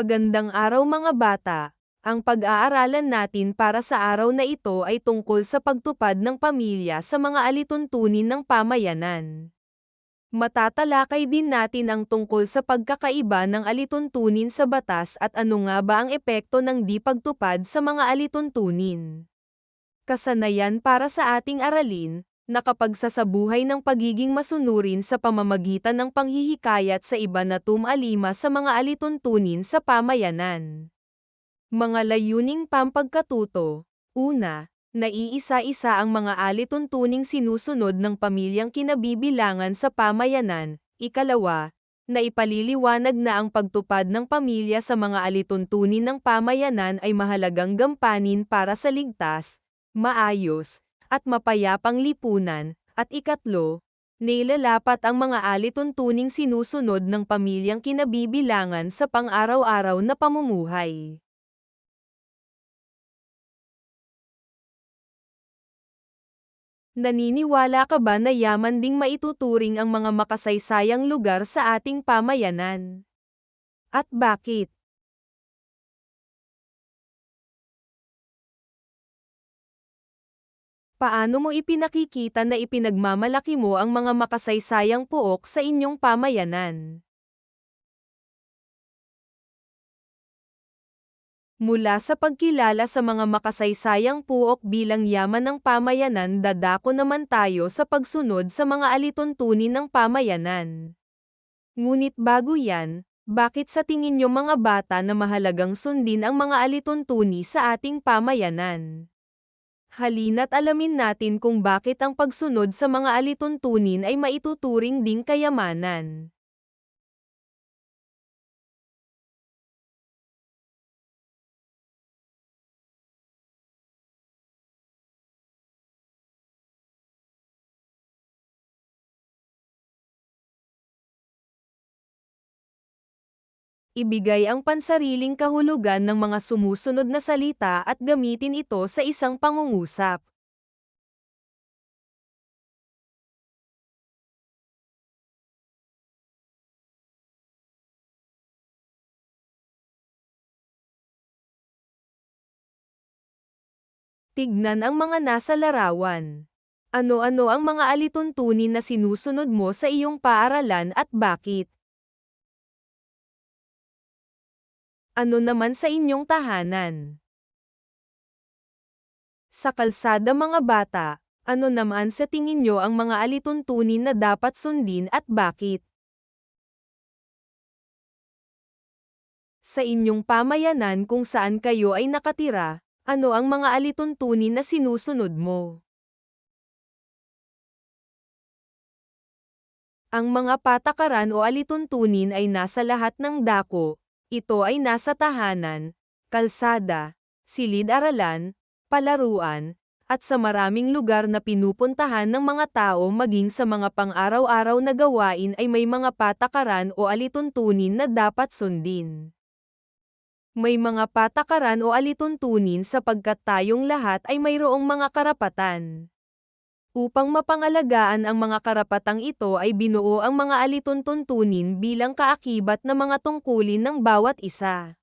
Magandang araw mga bata. Ang pag-aaralan natin para sa araw na ito ay tungkol sa pagtupad ng pamilya sa mga alituntunin ng pamayanan. Matatalakay din natin ang tungkol sa pagkakaiba ng alituntunin sa batas at ano nga ba ang epekto ng di pagtupad sa mga alituntunin. Kasanayan para sa ating aralin, nakapagsasabuhay ng pagiging masunurin sa pamamagitan ng panghihikayat sa iba na tumalima sa mga alituntunin sa pamayanan. Mga layuning pampagkatuto. Una, naiisa-isa ang mga alituntuning sinusunod ng pamilyang kinabibilangan sa pamayanan. Ikalawa, na ipaliliwanag na ang pagtupad ng pamilya sa mga alituntunin ng pamayanan ay mahalagang gampanin para sa ligtas, maayos, at mapayapang lipunan, at ikatlo, nilalapat ang mga alituntuning sinusunod ng pamilyang kinabibilangan sa pang-araw-araw na pamumuhay. Naniniwala ka ba na yaman ding maituturing ang mga makasaysayang lugar sa ating pamayanan? At bakit? Paano mo ipinakikita na ipinagmamalaki mo ang mga makasaysayang puok sa inyong pamayanan? Mula sa pagkilala sa mga makasaysayang puok bilang yaman ng pamayanan dadako naman tayo sa pagsunod sa mga alituntunin ng pamayanan. Ngunit bago yan, bakit sa tingin nyo mga bata na mahalagang sundin ang mga alituntuni sa ating pamayanan? Halina't alamin natin kung bakit ang pagsunod sa mga alituntunin ay maituturing ding kayamanan. Ibigay ang pansariling kahulugan ng mga sumusunod na salita at gamitin ito sa isang pangungusap. Tignan ang mga nasa larawan. Ano-ano ang mga alituntunin na sinusunod mo sa iyong paaralan at bakit? Ano naman sa inyong tahanan? Sa kalsada mga bata, ano naman sa tingin nyo ang mga alituntunin na dapat sundin at bakit? Sa inyong pamayanan kung saan kayo ay nakatira, ano ang mga alituntunin na sinusunod mo? Ang mga patakaran o alituntunin ay nasa lahat ng dako, ito ay nasa tahanan, kalsada, silid-aralan, palaruan, at sa maraming lugar na pinupuntahan ng mga tao maging sa mga pang-araw-araw na gawain ay may mga patakaran o alituntunin na dapat sundin. May mga patakaran o alituntunin sapagkat tayong lahat ay mayroong mga karapatan. Upang mapangalagaan ang mga karapatang ito ay binuo ang mga alituntuntunin bilang kaakibat na mga tungkulin ng bawat isa.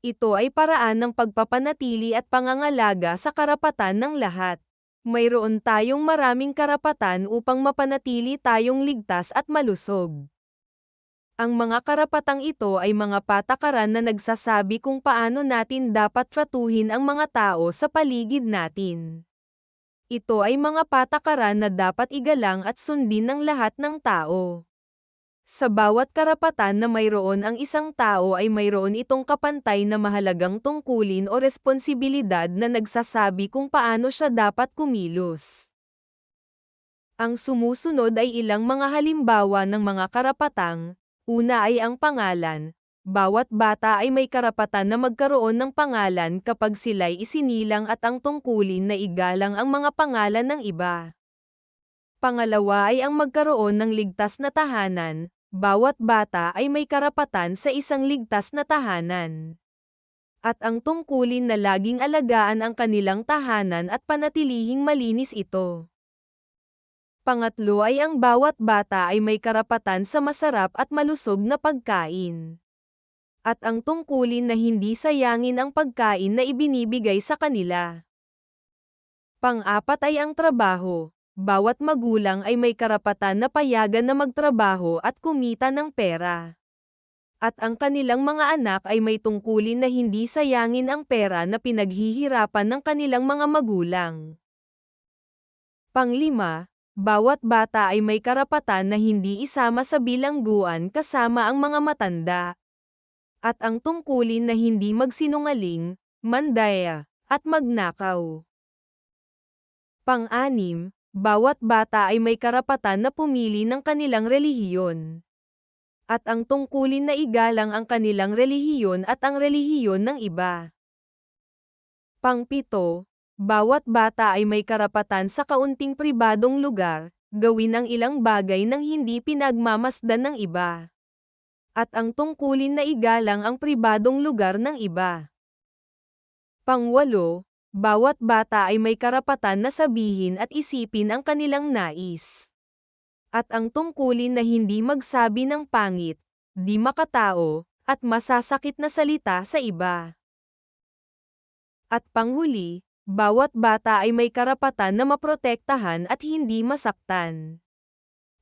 Ito ay paraan ng pagpapanatili at pangangalaga sa karapatan ng lahat. Mayroon tayong maraming karapatan upang mapanatili tayong ligtas at malusog. Ang mga karapatang ito ay mga patakaran na nagsasabi kung paano natin dapat tratuhin ang mga tao sa paligid natin. Ito ay mga patakaran na dapat igalang at sundin ng lahat ng tao. Sa bawat karapatan na mayroon ang isang tao ay mayroon itong kapantay na mahalagang tungkulin o responsibilidad na nagsasabi kung paano siya dapat kumilos. Ang sumusunod ay ilang mga halimbawa ng mga karapatang, una ay ang pangalan, bawat bata ay may karapatan na magkaroon ng pangalan kapag sila'y isinilang at ang tungkulin na igalang ang mga pangalan ng iba. Pangalawa ay ang magkaroon ng ligtas na tahanan, bawat bata ay may karapatan sa isang ligtas na tahanan. At ang tungkulin na laging alagaan ang kanilang tahanan at panatilihing malinis ito. Pangatlo ay ang bawat bata ay may karapatan sa masarap at malusog na pagkain. At ang tungkulin na hindi sayangin ang pagkain na ibinibigay sa kanila. Pang-apat ay ang trabaho. Bawat magulang ay may karapatan na payagan na magtrabaho at kumita ng pera. At ang kanilang mga anak ay may tungkulin na hindi sayangin ang pera na pinaghihirapan ng kanilang mga magulang. Panglima, bawat bata ay may karapatan na hindi isama sa bilangguan kasama ang mga matanda. At ang tungkulin na hindi magsinungaling, mandaya, at magnakaw. Pang-anim, bawat bata ay may karapatan na pumili ng kanilang relihiyon. At ang tungkulin na igalang ang kanilang relihiyon at ang relihiyon ng iba. Pang-pito, bawat bata ay may karapatan sa kaunting pribadong lugar, gawin ang ilang bagay nang hindi pinagmamasdan ng iba. At ang tungkulin na igalang ang pribadong lugar ng iba. Pangwalo, bawat bata ay may karapatan na sabihin at isipin ang kanilang nais. At ang tungkulin na hindi magsabi ng pangit, di makatao, at masasakit na salita sa iba. At panghuli, bawat bata ay may karapatan na maprotektahan at hindi masaktan.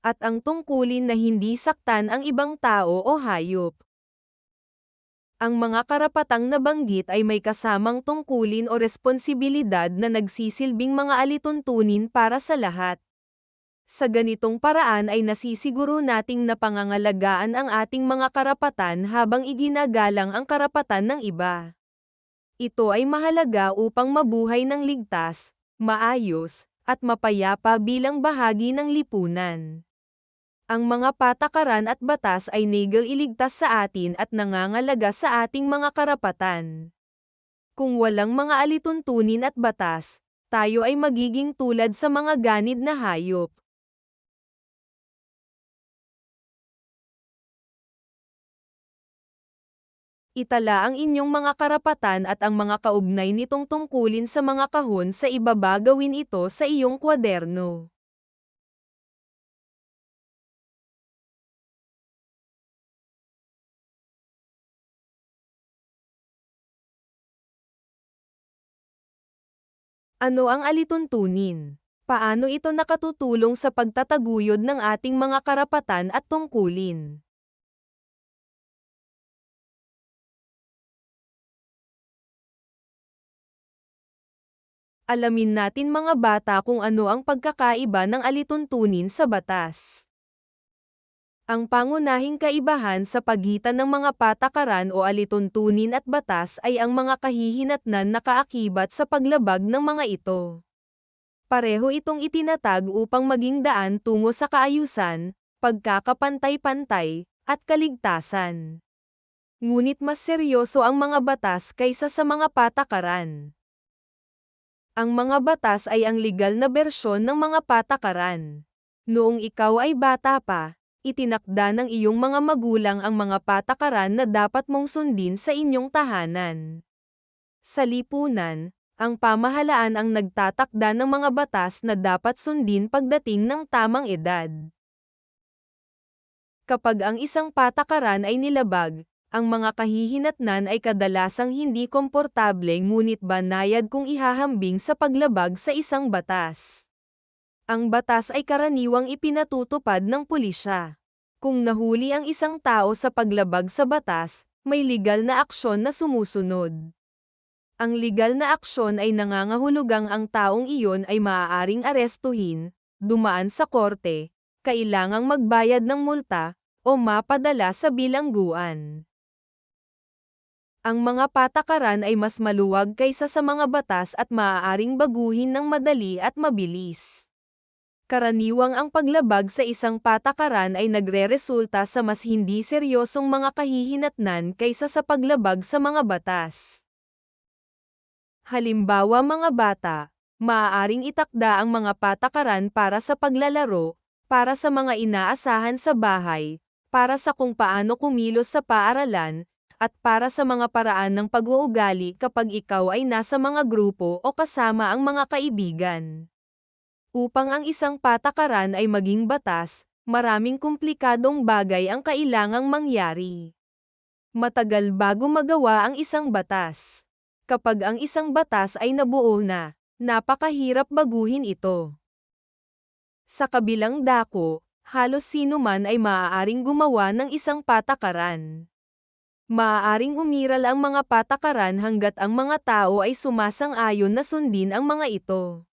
At ang tungkulin na hindi saktan ang ibang tao o hayop. Ang mga karapatang nabanggit ay may kasamang tungkulin o responsibilidad na nagsisilbing mga alituntunin para sa lahat. Sa ganitong paraan ay nasisiguro nating napangangalagaan ang ating mga karapatan habang iginagalang ang karapatan ng iba. Ito ay mahalaga upang mabuhay ng ligtas, maayos, at mapayapa bilang bahagi ng lipunan. Ang mga patakaran at batas ay nigel iligtas sa atin at nangangalaga sa ating mga karapatan. Kung walang mga alituntunin at batas, tayo ay magiging tulad sa mga ganid na hayop. Itala ang inyong mga karapatan at ang mga kaugnay nitong tungkulin sa mga kahon sa ibaba gawin ito sa iyong kwaderno. Ano ang alituntunin? Paano ito nakatutulong sa pagtataguyod ng ating mga karapatan at tungkulin? Alamin natin mga bata kung ano ang pagkakaiba ng alituntunin sa batas. Ang pangunahing kaibahan sa pagitan ng mga patakaran o alituntunin at batas ay ang mga kahihinatnan na kaakibat sa paglabag ng mga ito. Pareho itong itinatag upang maging daan tungo sa kaayusan, pagkakapantay-pantay, at kaligtasan. Ngunit mas seryoso ang mga batas kaysa sa mga patakaran. Ang mga batas ay ang legal na bersyon ng mga patakaran. Noong ikaw ay bata pa, itinakda ng iyong mga magulang ang mga patakaran na dapat mong sundin sa inyong tahanan. Sa lipunan, ang pamahalaan ang nagtatakda ng mga batas na dapat sundin pagdating ng tamang edad. Kapag ang isang patakaran ay nilabag, ang mga kahihinatnan ay kadalasang hindi komportable ngunit banayad kung ihahambing sa paglabag sa isang batas. Ang batas ay karaniwang ipinatutupad ng pulisya. Kung nahuli ang isang tao sa paglabag sa batas, may legal na aksyon na sumusunod. Ang legal na aksyon ay nangangahulugang ang taong iyon ay maaaring arestuhin, dumaan sa korte, kailangang magbayad ng multa, o mapadala sa bilangguan. Ang mga patakaran ay mas maluwag kaysa sa mga batas at maaaring baguhin ng madali at mabilis. Karaniwang ang paglabag sa isang patakaran ay nagreresulta sa mas hindi seryosong mga kahihinatnan kaysa sa paglabag sa mga batas. Halimbawa mga bata, maaaring itakda ang mga patakaran para sa paglalaro, para sa mga inaasahan sa bahay, para sa kung paano kumilos sa paaralan, at para sa mga paraan ng pag-uugali kapag ikaw ay nasa mga grupo o kasama ang mga kaibigan. Upang ang isang patakaran ay maging batas, maraming komplikadong bagay ang kailangang mangyari. Matagal bago magawa ang isang batas. Kapag ang isang batas ay nabuo na, napakahirap baguhin ito. Sa kabilang dako, halos sino man ay maaaring gumawa ng isang patakaran. Maaaring umiral ang mga patakaran hanggat ang mga tao ay sumasang-ayon na sundin ang mga ito.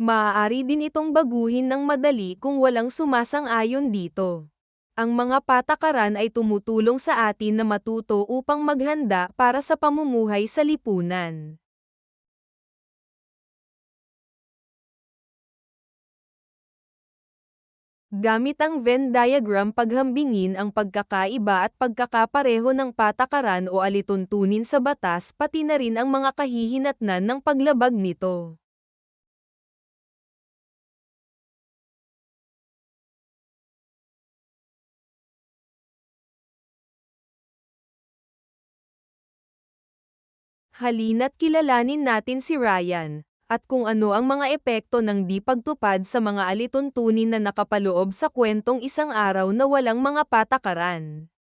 Maaari din itong baguhin ng madali kung walang sumasang-ayon dito. Ang mga patakaran ay tumutulong sa atin na matuto upang maghanda para sa pamumuhay sa lipunan. Gamit ang Venn diagram paghambingin ang pagkakaiba at pagkakapareho ng patakaran o alituntunin sa batas pati na rin ang mga kahihinatnan ng paglabag nito. Halina't kilalanin natin si Ryan, at kung ano ang mga epekto ng di pagtupad sa mga alituntunin na nakapaloob sa kwentong isang araw na walang mga patakaran.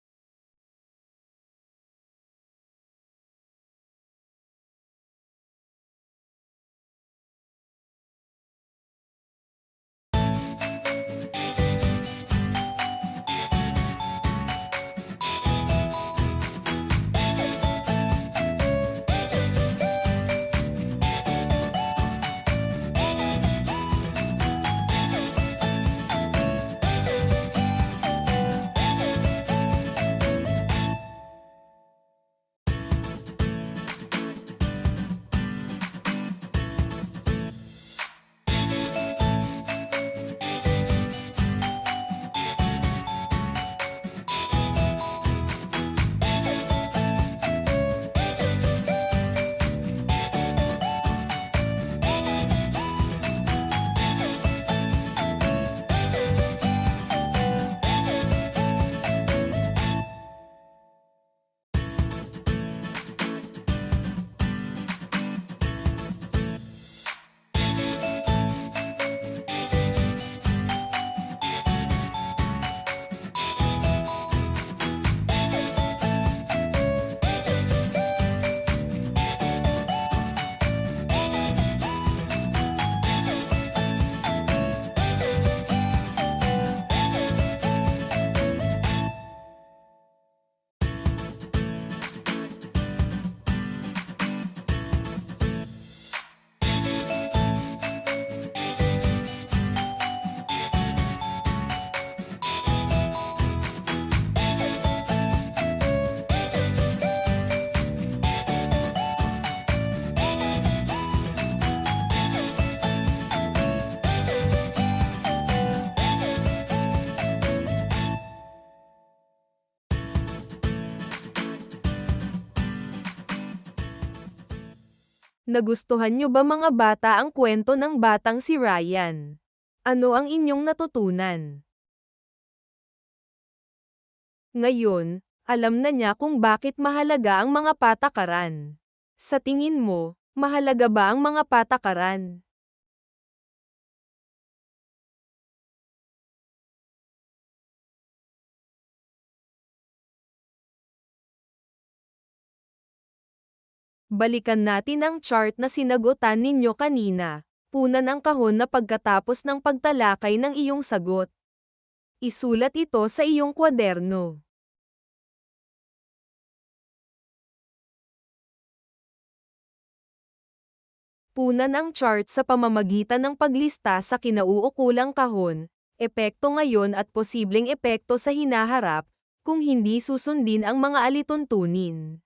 Nagustuhan nyo ba mga bata ang kwento ng batang si Ryan? Ano ang inyong natutunan? Ngayon, alam na niya kung bakit mahalaga ang mga patakaran. Sa tingin mo, mahalaga ba ang mga patakaran? Balikan natin ang chart na sinagutan ninyo kanina. Punan ang kahon na pagkatapos ng pagtalakay ng iyong sagot. Isulat ito sa iyong kwaderno. Punan ang chart sa pamamagitan ng paglista sa kinauukulang kahon, epekto ngayon at posibleng epekto sa hinaharap, kung hindi susundin ang mga alituntunin.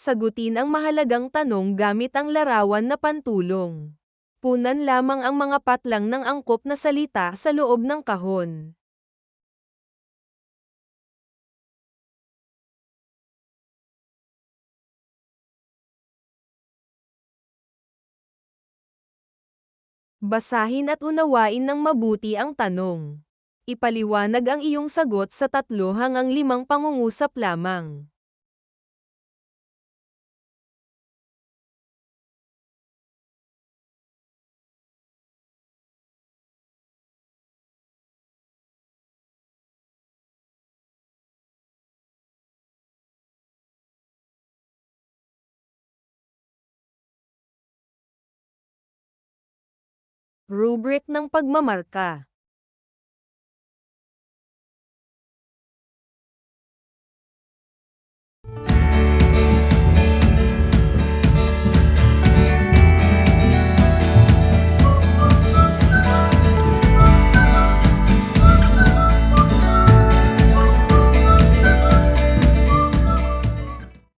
Sagutin ang mahalagang tanong gamit ang larawan na pantulong. Punan lamang ang mga patlang ng angkop na salita sa loob ng kahon. Basahin at unawain ng mabuti ang tanong. Ipaliwanag ang iyong sagot sa tatlo hanggang limang pangungusap lamang. Rubric ng pagmamarka